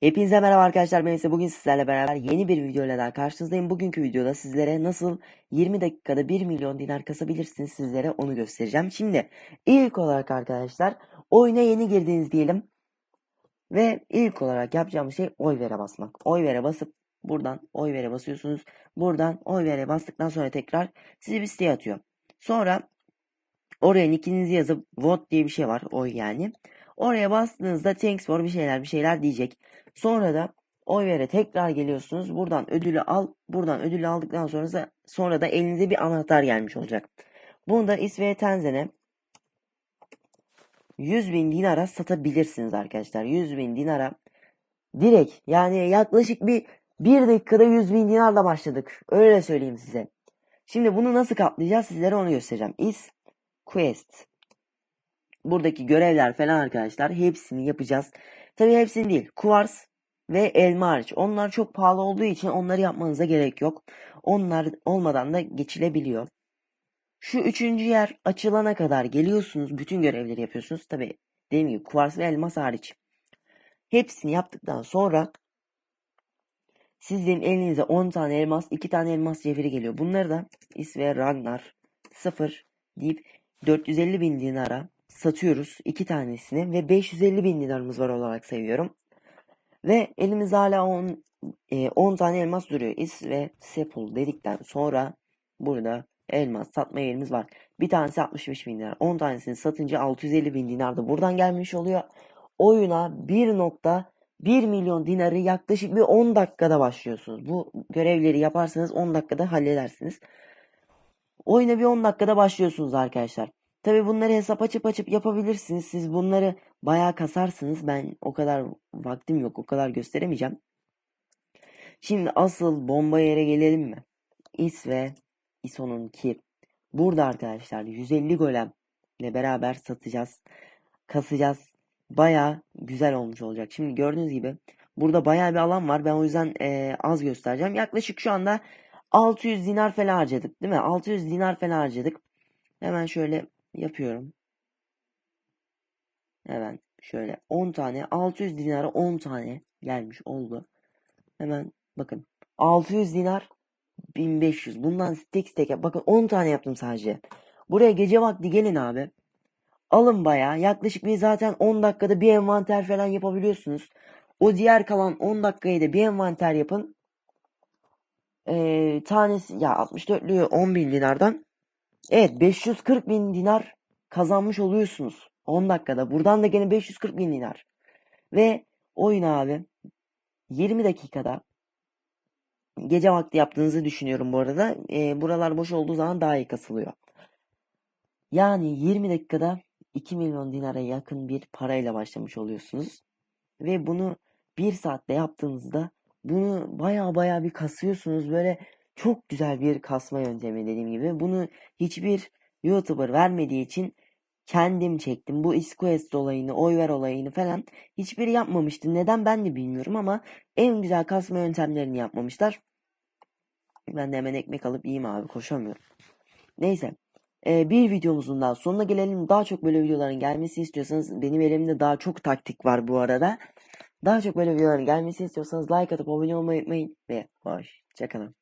Hepinize merhaba arkadaşlar. Ben ise bugün sizlerle beraber yeni bir video ile daha karşınızdayım. Bugünkü videoda sizlere nasıl 20 dakikada 1 milyon dinar kasabilirsiniz sizlere onu göstereceğim. Şimdi ilk olarak arkadaşlar oyuna yeni girdiniz diyelim. Ve ilk olarak yapacağımız şey oy vere basmak. Oy vere basıp buradan oy vere basıyorsunuz. Buradan oy vere bastıktan sonra tekrar sizi bir siteye atıyor. Sonra oraya nickinizi yazıp vote diye bir şey var oy yani. Oraya bastığınızda thanks for bir şeyler bir şeyler diyecek. Sonra da oy vere tekrar geliyorsunuz. Buradan ödülü al. Buradan ödülü aldıktan sonra da, sonra da elinize bir anahtar gelmiş olacak. Bunu da İsveç Tenzen'e 100 bin dinara satabilirsiniz arkadaşlar. 100 bin dinara direkt yani yaklaşık bir bir dakikada 100 bin dinarla başladık. Öyle söyleyeyim size. Şimdi bunu nasıl kaplayacağız sizlere onu göstereceğim. Is Quest. Buradaki görevler falan arkadaşlar hepsini yapacağız. Tabi hepsini değil. Kuvars ve elma hariç. Onlar çok pahalı olduğu için onları yapmanıza gerek yok. Onlar olmadan da geçilebiliyor. Şu üçüncü yer açılana kadar geliyorsunuz. Bütün görevleri yapıyorsunuz. Tabi dediğim gibi kuvars ve elmas hariç. Hepsini yaptıktan sonra sizin elinize 10 tane elmas, 2 tane elmas cevheri geliyor. Bunları da İs ve Ragnar 0 deyip 450 bin dinara satıyoruz. 2 tanesini ve 550 bin dinarımız var olarak sayıyorum. Ve elimizde hala 10, e, 10 tane elmas duruyor. Is ve Sepul dedikten sonra burada elmas satma yerimiz var. Bir tanesi 65 bin dinar. 10 tanesini satınca 650 bin dinar da buradan gelmiş oluyor. Oyuna 1.1 milyon dinarı yaklaşık bir 10 dakikada başlıyorsunuz. Bu görevleri yaparsanız 10 dakikada halledersiniz. Oyuna bir 10 dakikada başlıyorsunuz arkadaşlar. Tabi bunları hesap açıp açıp yapabilirsiniz. Siz bunları bayağı kasarsınız. Ben o kadar vaktim yok. O kadar gösteremeyeceğim. Şimdi asıl bomba yere gelelim mi? İS ve ISO'nun ki burada arkadaşlar 150 golem ile beraber satacağız. Kasacağız. Bayağı güzel olmuş olacak. Şimdi gördüğünüz gibi burada bayağı bir alan var. Ben o yüzden e, az göstereceğim. Yaklaşık şu anda 600 dinar falan harcadık değil mi? 600 dinar falan harcadık. Hemen şöyle yapıyorum. Hemen şöyle 10 tane 600 dinara 10 tane gelmiş oldu. Hemen bakın 600 dinar 1500 bundan tek tek. Bakın 10 tane yaptım sadece. Buraya gece vakti gelin abi. Alın bayağı yaklaşık bir zaten 10 dakikada bir envanter falan yapabiliyorsunuz. O diğer kalan 10 dakikayı da bir envanter yapın. Ee, tanesi ya 64'lüğü 10 bin dinardan Evet 540 bin dinar kazanmış oluyorsunuz. 10 dakikada. Buradan da gene 540 bin dinar. Ve oyun abi 20 dakikada gece vakti yaptığınızı düşünüyorum bu arada. E, buralar boş olduğu zaman daha iyi kasılıyor. Yani 20 dakikada 2 milyon dinara yakın bir parayla başlamış oluyorsunuz. Ve bunu 1 saatte yaptığınızda bunu baya baya bir kasıyorsunuz. Böyle çok güzel bir kasma yöntemi dediğim gibi. Bunu hiçbir YouTuber vermediği için kendim çektim. Bu İsquest olayını, oy ver olayını falan hiçbiri yapmamıştı. Neden ben de bilmiyorum ama en güzel kasma yöntemlerini yapmamışlar. Ben de hemen ekmek alıp yiyeyim abi koşamıyorum. Neyse. Ee, bir videomuzun daha sonuna gelelim. Daha çok böyle videoların gelmesini istiyorsanız benim elimde daha çok taktik var bu arada. Daha çok böyle videoların gelmesini istiyorsanız like atıp abone olmayı unutmayın ve hoşçakalın.